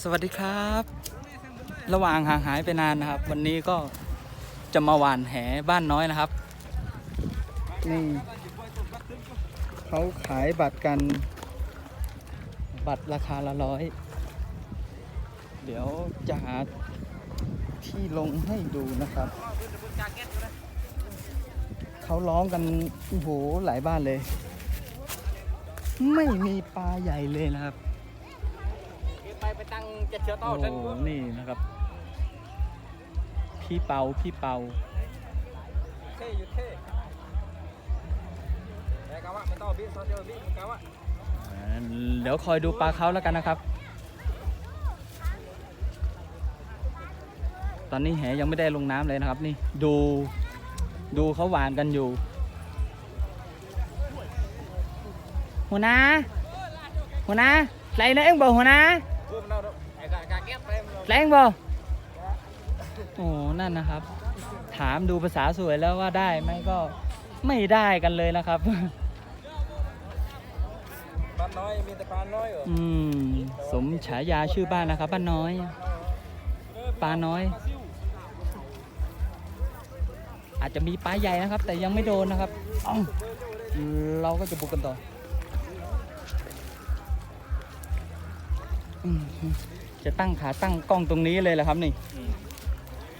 สวัสดีครับ ระหว่างห่างหายไปนานนะครับ วันนี้ก็จะมาหวานแหบ้านน้อยนะครับ นี่เขาขายบัตรกัน บัตรราคาละร้อย เดี๋ยวจะหาที่ลงให้ดูนะครับ เขาร้องกันโอ้โหหลายบ้านเลย ไม่มีปลาใหญ่เลยนะครับ โอ้เส้นโหนี่นะครับ พี่เปาพี่เปาเท่อยู่เท่แต่กะว่าไม่ต่อบิ๊กต่อเจอบิ๊กะว่าเดี๋ยวคอยดูปลาเขาแล้วกันนะครับ ตอนนี้แหยังไม่ได้ลงน้ำเลยนะครับ นี่ดูดูเขาหวานกันอยู่หัวหน้าหัวหน้าไรนะเอ็งบอกหัวหน้า แก้ไปมันเอาแรงบอกโอ้นั่นนะครับ ถามดูภาษาสวยแล้วว่าได้ไหมก็ไม่ได้กันเลยนะครับปลาน้อยมีแต่ปลาน้อยเหรออืมสมฉายาชื่อบ้านนะครับบ้านน้อย ปลาน้อย อาจจะมีปลาใหญ่นะครับ แต่ยังไม่โดนนะครับเอ้าเราก็จะบุกกันต่ออืม จะตั้งขาตั้งกล้องตรงนี้เลยแหละครับนี่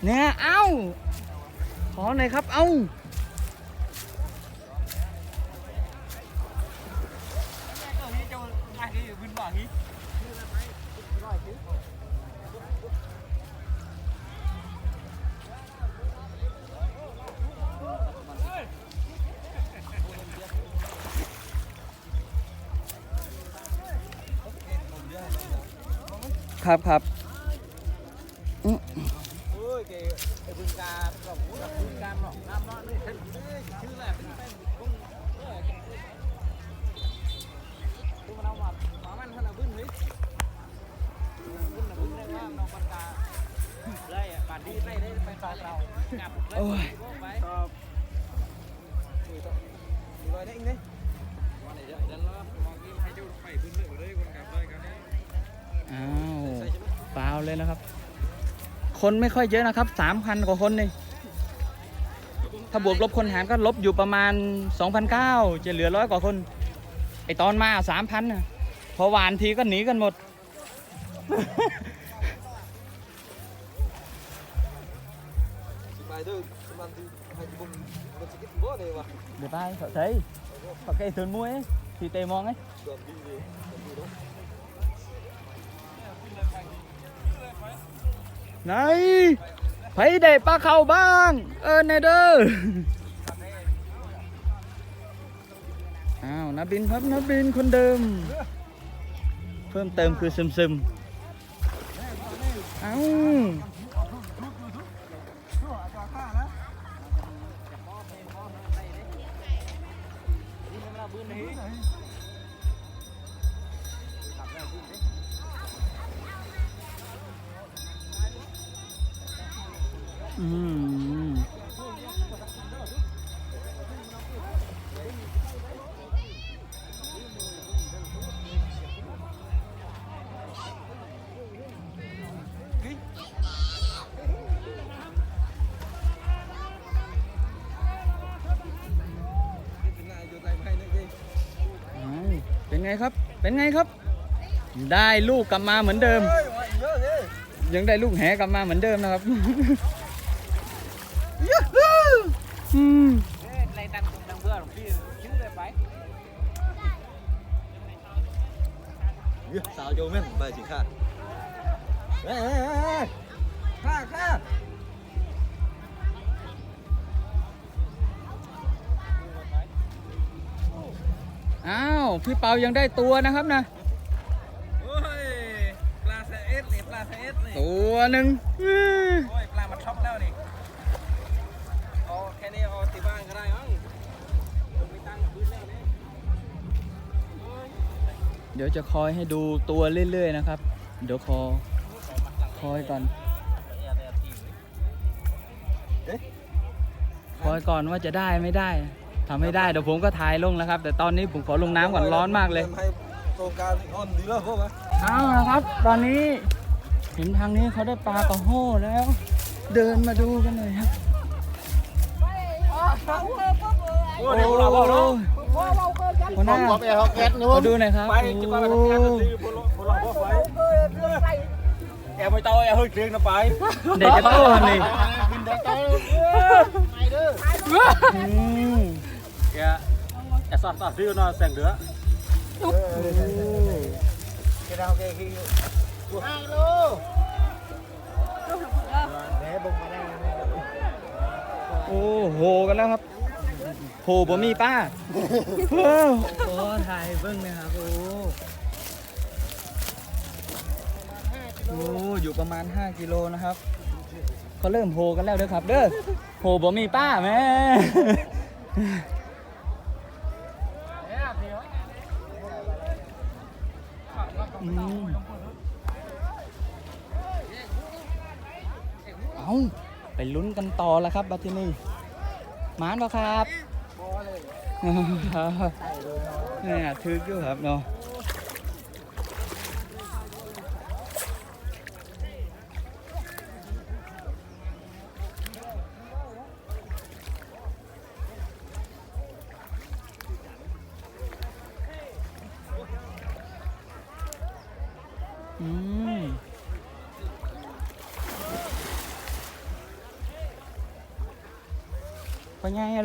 เนี่ยเอ้าขอหน่อยครับเอ้า ครับครับอืมโอ้ยเกไอ้บึงกาหรอกบึงกาหรอกน้ำเนาะนี่เท่ชื่ออะไรเป็นเป็นกุ้งเออกุ้งมันเอามาหมามันขนาบึ้นเลยบึ้นน่ะบึ้นได้ว่าน้องปากกาเลยอะปาดีได้ได้ไปตอกเรากลับเลยโอ้ยไปตอบมีต่อมีรอยได้อีกนี่ เลยนะครับ คนไม่ค่อยเยอะนะครับสามพันกว่าคนนี่ถ้าบวกลบคนหารก็ลบอยู่ประมาณ2,009จะเหลือร้อยกว่าคน ไอตอนมาสามพันนะพอหวานทีก็หนีกันหมดไปด้วยมันให้บุ้มมัน thì tề mong ấy เดือดดีดีดีเนาะ này phải để ba khẩu bang ơ này đơ อ้าวนับบินครับนับบินคนเดิม เพิ่มเติมคือซึมซึมเอ้าอื ไงครับ เป็นไงครับ ได้ลูกกลับมาเหมือนเดิมเยอะเลยยังได้ลูกแหกลับมาเหมือนเดิมนะครับยูฮูอืมในตังตังเพื่อนของพี่ชื่ออะไรไป sao vô mấy bài chỉ khác ê ê ê อ้าว พี่เปายังได้ตัวนะครับนะโอ้ยปลาเซเอสนี่ปลาเซเอสนี่ตัวหนึ่งอื้อโอ้ยปลามันช็อปแล้วนี่เอาแค่นี้เอาที่บ้านก็ได้มั้งผมมีตังค์กับพื้นแล้วนี่เดี๋ยวจะคอยให้ดูตัวเรื่อยๆนะครับ เดี๋ยวคอคอยก่อนคอยก่อนว่าจะได้ไม่ได้ ทำไม่ได้เดี๋ยวผมก็ถ่ายลงแล้วครับ แต่ตอนนี้ผมขอลงน้ำก่อนร้อนมากเลย ให้โตรงการอ่อนดีแล้วพวกมันเอาละครับ ตอนนี้เห็นทางนี้เขาได้ปลากระโห้แล้ว เดินมาดูกันหน่อยครับ โอ้เดี๋ยวเราบอกเนาะหัวหน้าผมไปเอาแก๊สนู้ขอนดูหน่อยครับไปจะไปแบบนี้ตีบนบนหลังบ่ไฟแอบไปเตาแอบเฮ้ยเครื่องนะไปเด็กจะโตนี่บินได้ใจไม่เด้ออืมแก แอบสอดสอดซื้อเนาะแสงเดือแกดาวแกขี้ห้าโลแหมบุกมาได้โอ้โหกันแล้วครับโหบ่มีป้าโอ้โหถ่ายเบิ้งนะครับโอ้โอ้อยู่ประมาณ 5 กิโลนะครับเขาเริ่มโหกันแล้วเด้อครับ เด้อโหบ่มีป้าแม่ เอาไปลุ้นกันต่อแล้วครับบัตทีนี่มานปะครับเนี่ยทึกอยู่ครับเนาะ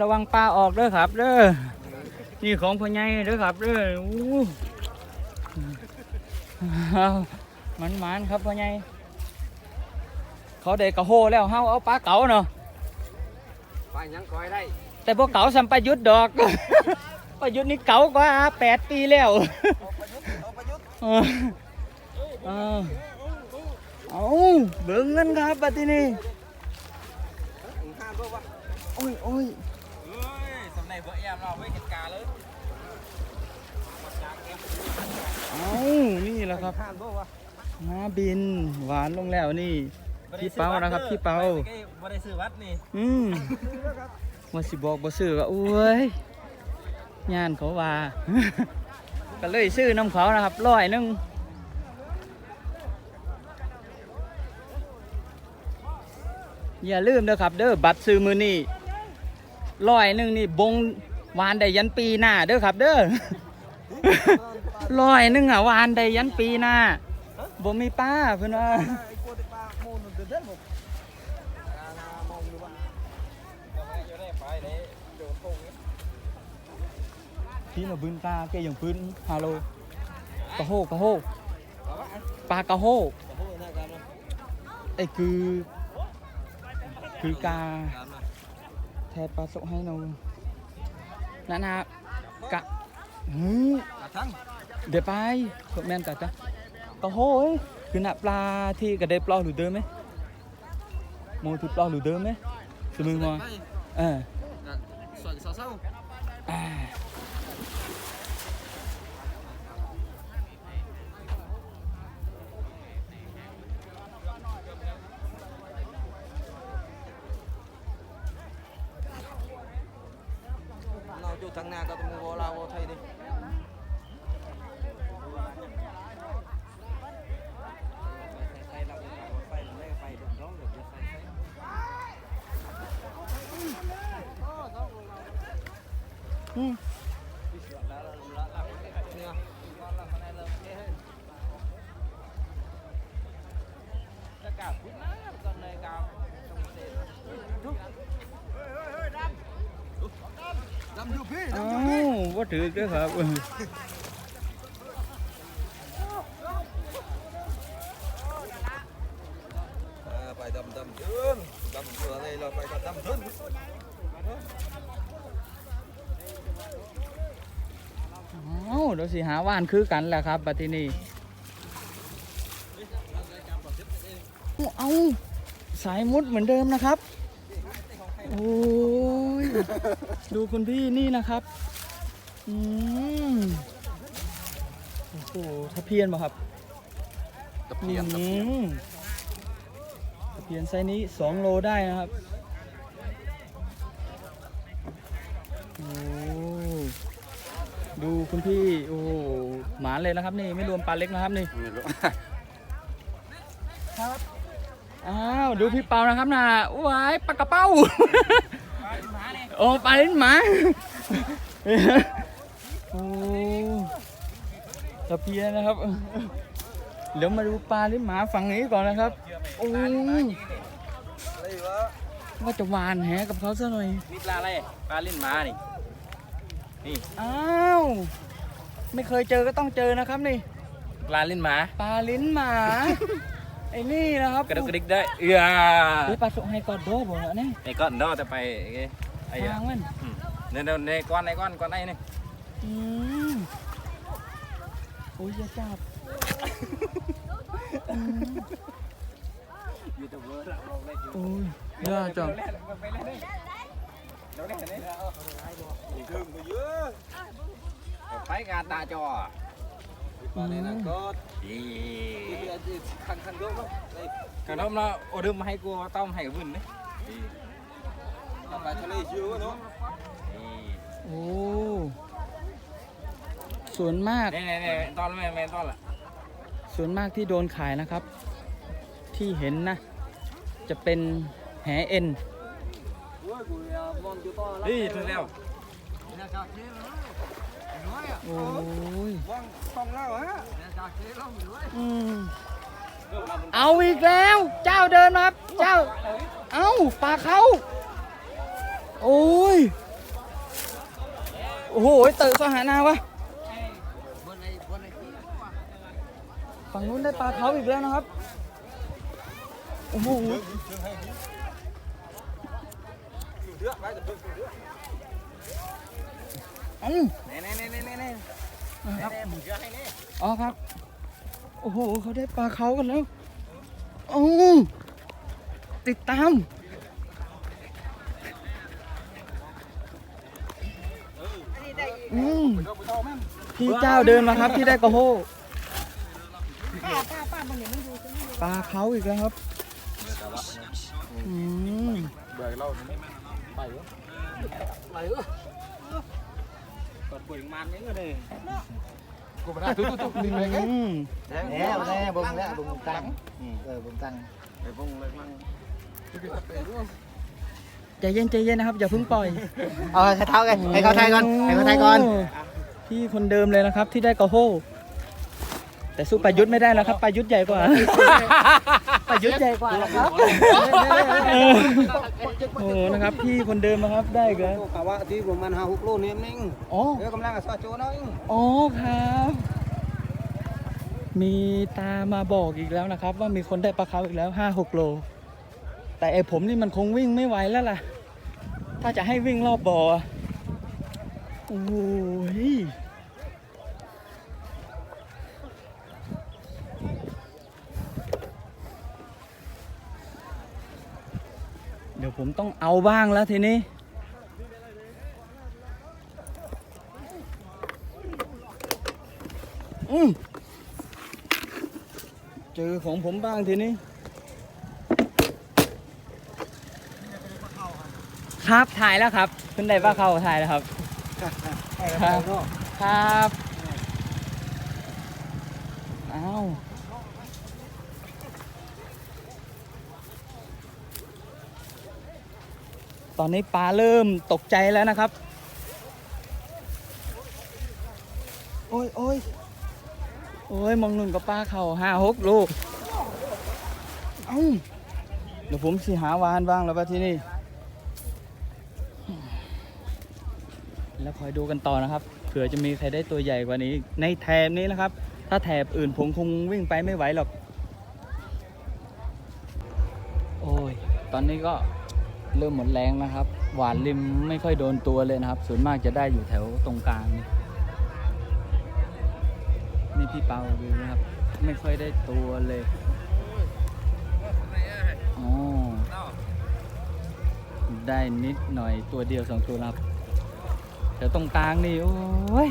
ระวังปลาออกเด้อครับ เด้อนี่ของพ่อใหญ่เด้อครับเด้ออู้เอามันมันๆครับพ่อใหญ่เขาได้กระโหแล้วเฮาเอาปลาเก๋าเนาะไปยังคอยได้ แต่พวกเก๋าสัมปยุทธ์ดอกประยุทธ์นี่เก๋ากว่าแปดปีแล้วเออเออเอาเบิ่งเงินครับบัดทีนี้ห้ามเพื่อว่าโอ้ยโอ้ยเฮ้ ยสำเนาเบอร์แอมเราไม่เหตุการณ์เลยเอานี่แหละครับห้ามเพื่อว่ามาบิน หวานลงแล้วนี่ พี่เปานะครับ พี่เปาไม่ได้ซื้อวัดนี่ อืมว่าสิบอกบ่ซื้อก็โอ้ยงานเขาว่า ก็เลยซื้อน้ำเขานะครับร้อยหนึงอย่าลืมเด้อครับ เด้อบัตรซื้อมือนี่ ร้อยหนึ่งนี่บงวานได้ยันปีหน้าเด้อครับ เด้อร้อยหนึ่งอะวานได้ยันปีหน้าบ่มีป้าเพิ่นว่าไอ้กูได้ปลาโมนเดินเดินผมมองดูว่าพี่มาบึนปลาแกอย่างพื้นฮาโลกระโฮกระโฮปลากระโฮโอ้โหน่ากันนะไอ้คือ คือกา ทนปลาสกให้หนูนานะกะหืมกระทั่งเดี๋ยวไปพวกแม่นกะจ้ะกระโฮเอ้ยคือน่ะปลาที่กระเดปลอหรือเดิมไหมโมที่ปลอหรือเดิมไหมสมึงมาเออ เราอยู่ทางห อยู่พี่อ้าวว่าถือด้วยครับไปดำดำยืนดำอยู่อะไรเราไปก็ดำทึนอ้าวเดี๋ยวสิหาว่านคือกันแหละครับบัดทีนี้เอาสายมุดเหมือนเดิมนะครับ โอ้ย ดูคุณพี่นี่นะครับ อืมโอ้โหทะเพียนป่ะครับตะเพียนตะอืเพียนมตะเพียนไซส์นี้สองโลได้นะครับ โอ้ดูคุณพี่ โอ้โหหมาเลยนะครับ นี่ไม่รวมปลาเล็กนะครับนี่ ไม่รู้ครับอ้าว ดูพี่เปานะครับนะว้ายปลากระเป้า โอ้ปลาลิ้นหมาโอ้ตะเพียนนะครับ เดี๋ยวมาดูปลาลิ้นหมาฝั่งนี้ก่อนนะครับ โอ้ยว่าจะหวานแหกับเขาซะหน่อยนี่ปลาอะไรปลาลิ้นหมานี่อ้าวไม่เคยเจอก็ต้องเจอนะครับนี่ปลาลิ้นหมาปลาลิ้นหมาไอ้นี่นะครับกระดุกกระดิกได้เอือเฮ้ยปลาสุกให้กอดด้วยบอกแล้วนี่ไอ้ก้อนเนาะแต่ไปไอ้ไอ้ทางมันเนี่ยเนี่ยในก้อนในก้อนก้อนไอ้นี่อืมโอ้ยอย่าจับอืมยูทูบเบอร์เราเล่นอยู่โอ้ยอย่าจับไปเล่นเลยเราเล่นกันนี่ถึงไปเยอะไป งานตาจอปลาเลยนะก็อีคันคันโดมคันโดมเราโอดึมมาให้กูต้มให้กับบุญนี่ ปลาทะเลชิวเนาะโอ้ส่วนมากนี่นี่นี่ตอนแม่แม่ตอนละส่วนมากที่โดนขายนะครับ ที่เห็นนะ จะเป็นแหเอ็นนี่ถึงแล้วโอ้ยว่างฟองแล้วฮะอืมเอาอีกแล้ว เจ้าเดินมาครับเจ้า เอาปลาเขา โอ้ย โอ้โหเตะสหานาวะฝั่งนู้นได้ปลาเขาอีกแล้วนะครับ โอ้โหเดือดไปแต่เพิ่งเดือดอืมนี่นี่นี่นี่นี่นะครับนี่มึงเชื่อให้นี่อ๋อครับ โอ้โห เขาได้ปลาเขากันแล้ว โอ้ติดตาม อืมพี่เจ้าเดินมาครับที่ได้กระโหปลาเขาอีกแล้วครับอืมเบื่อเราไปวะเปิดปุ๋ยมันยังไงเลยกูไม่ได้ทุกทุกดินเลยไงอืมแน่แน่บงแล้วบงตังเออบงตังไอ้พงเลยมั่ง ใจเย็นใจเย็นนะครับ อย่าเพิ่งปล่อยเอาให้เท้ากันให้เขาทายก่อนให้เขาทายก่อนโพี่คนเดิมเลยนะครับที่ได้กระโหแต่สู้ประยุทธ์ไม่ได้แล้วครับประยุทธ์ใหญ่กว่าประยุทธ์ใหญ่กว่านะครับเออโอ้โหนะครับพี่คนเดิมนะครับได้อีกแล้วกะว่าที่ประมาณห้าหกโลนี่นิ่งอ๋อเดี๋ยวกำลังสะโจน้อยอ๋อครับ มีตามาบอกอีกแล้วนะครับ ว่ามีคนได้ปลาเขาอีกแล้วห้าหกโล แต่ไอผมนี่มันคงวิ่งไม่ไหวแล้วล่ะ ถ้าจะให้วิ่งรอบบ่ออะโอ้ยเดี๋ยวผมต้องเอาบ้างแล้วทีนี้ อืมเจอของผมบ้างทีนี้ ครับถ่ายแล้วครับขึ้นได้ป้าเข้าถ่ายแล้วครับ ครับครับอ้าวตอนนี้ปลาเริ่มตกใจแล้วนะครับ โอ้ยโอ้ยโอ้ยมองนุ่นกับป้าเขาห้าหกลูก เอ้า เดี๋ยวผมสิหาวานบ้างแล้วป่ะที่นี่ แล้วคอยดูกันต่อนะครับ เผื่อจะมีใครได้ตัวใหญ่กว่านี้ ในแถบนี้นะครับ ถ้าแถบอื่นผมคงวิ่งไปไม่ไหวหรอก โอ้ย ตอนนี้ก็เริ่มหมดแรงนะครับ หวานริมไม่ค่อยโดนตัวเลยนะครับ ส่วนมากจะได้อยู่แถวตรงกลางนี่นี่พี่เปาดูนะครับ ไม่ค่อยได้ตัวเลยอ๋อได้นิดหน่อยตัวเดียวสองตัวนะครับ แต่ตรงกลางนี่ โอ้ย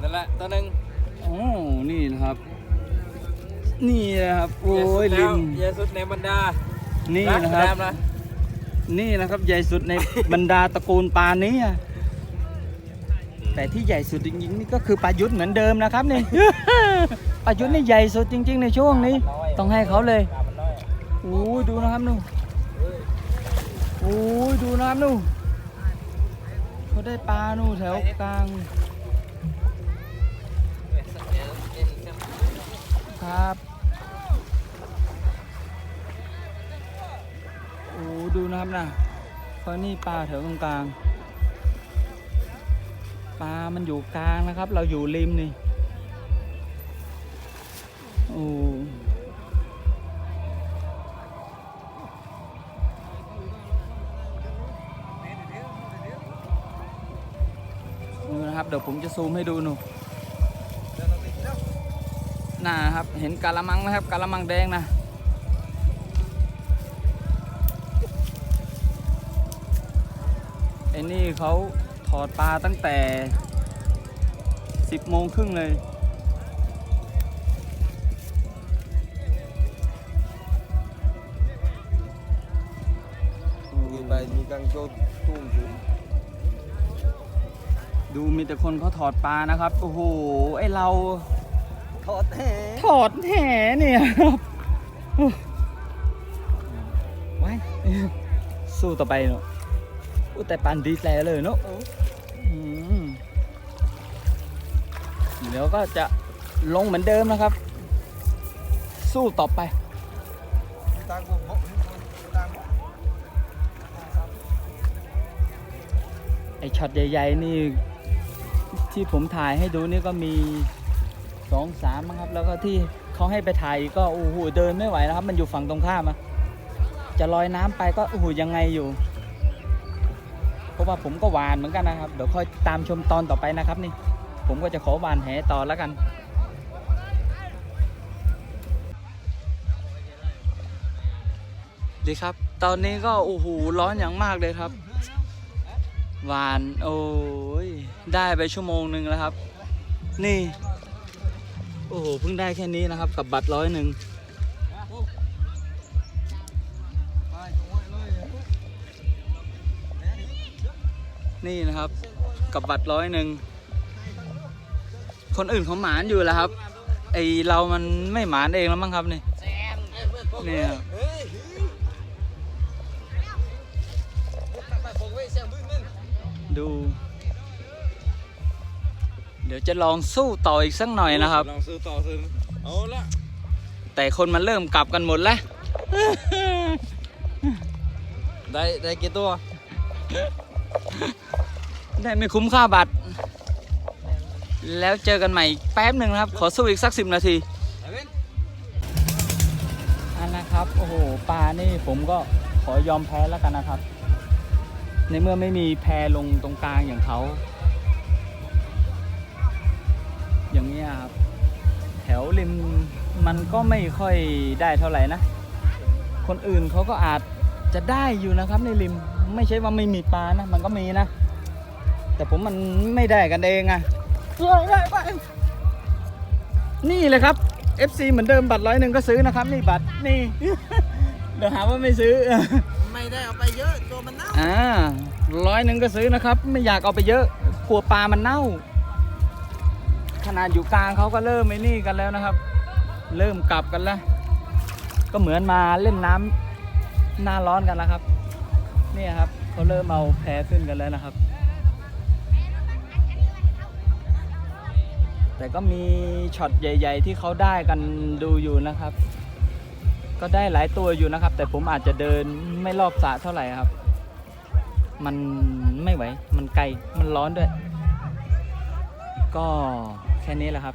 นั่นแหละตัวหนึ่งโอ้นี่นะครับ นี่นะครับ โอ้ยลิมใหญ่สุดในบรรดา นี่นะครับนะนี่นะครับใหญ่สุดในบรรดาตระกูลปลานี้อะแต่ที่ใหญ่สุดจริงๆนี่ก็คือปลายุทธเหมือนเดิมนะครับนี่ปลายุทธนี่ใหญ่สุดจริง ๆ ในช่วงนี้ ต้องให้เขาเลยปลามันน้อยโอ้ยดูนะครับนู่นโอ้ยดูนะครับนู่น เขาได้ปลานู่แถวกลาง ครับ โอ้ดูนะครับนะเพราะนี่ปลาแถวตรงกลาง ปลามันอยู่กลางนะครับ เราอยู่ริมนี่ โอ้ เดี๋ยวผมจะซูมให้ดูหนูน่าครับเห็นกะละมังไหมครับกะละมังแดงนะไอ้นี่เขาถอดปลาตั้งแต่ 10โมงครึ่งเลย Như vậy như càng cho tôm chứ ดูมีแต่คนเขาถอดปลานะครับ โอ้โห ไอเรา Thọt thế ถอดแห่เนี่ยครับไว้สู้ต่อไปเนาะอู้แต่ปันดีแลเลยเนาะอืมเดี๋ยวก็จะลงเหมือนเดิมนะครับ สู้ต่อไป Ta cũng bốc Ta cũng ไอช็อตใหญ่ ๆ นี่ ที่ผมถ่ายให้ดูนี่ก็มีสองสามครับ แล้วก็ที่เขาให้ไปถ่ายก็โอ้โหเดินไม่ไหวนะครับ มันอยู่ฝั่งตรงข้ามอะจะลอยน้ำไปก็โอ้โหยังไงอยู่ เพราะว่าผมก็หวานเหมือนกันนะครับ เดี๋ยวค่อยตามชมตอนต่อไปนะครับนี่ ผมก็จะขอหวานแหต่อแล้วกันดีครับ ตอนนี้ก็โอ้โหร้อนอย่างมากเลยครับ หวานโอ้ ยได้ไปชั่วโมงหนึ่งแล้วครับ นี่ โอ้โหเพิ่งได้แค่นี้นะครับ กับบัตรร้อยหนึ่งนี่นะครับ กับบัตรร้อยหนึ่งคนอื่นเขาหมานอยู่แล้วครับ ไอเรามันไม่หมานเองแล้วมั้งครับนี่นี่ครับดู เดี๋ยวจะลองสู้ต่ออีกสักหน่อยนะครับ Lòng sư to sư Ồ lạ แต่คนมันเริ่มกลับกันหมดแล้ว Đây, đây kia tua ได้ไม่คุ้มค่าบัตร แล้วเจอกันใหม่อีกแป๊บหนึ่งนะครับ ขอสู้อีกสักสิบนาที Đây bên อันนะครับ โอ้โห ปลานี่ผมก็ขอยอมแพ้แล้วกันนะครับ ในเมื่อไม่มีแพลงตรงกลางอย่างเขา อย่างนี้ยครับ แถวริมมันก็ไม่ค่อยได้เท่าไหร่นะ คนอื่นเขาก็อาจจะได้อยู่นะครับในริมไม่ใช่ว่าไม่มีปลานะ มันก็มีนะ แต่ผมมันไม่ได้กันเองอะนี่เลยครับ FC เหมือนเดิมบัตรร้อยหนึ่งก็ซื้อนะครับ นี่บัตรนี่ เดี๋ยวหาว่าไม่ซื้อ Mày đây ở bay dớ cho mình nấu อ่าร้อยหนึ่งก็ซื้อนะครับ ไม่อยากเอาไปเยอะกลัวปลามันเน่า ขนาดอยู่กลางเขาก็เริ่มไม่นี่กันแล้วนะครับ เริ่มกลับกันแล้ว ก็เหมือนมาเล่นน้ำหน้าร้อนกันแล้วครับเนี่ยครับเขาเริ่มเอาแพขึ้นกันแล้วนะครับ แต่ก็มีช็อตใหญ่ ๆ ที่เขาได้กันดูอยู่นะครับ ก็ได้หลายตัวอยู่นะครับ แต่ผมอาจจะเดินไม่รอบสระเท่าไหร่ครับ มันไม่ไหว มันไกล มันร้อนด้วย ก็ แค่นี้แหละครับ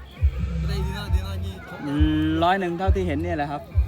Đây đi nào đi nào nhìn ร้อยหนึ่งเท่าที่เห็นเนี่ยแหละครับ Tôi cho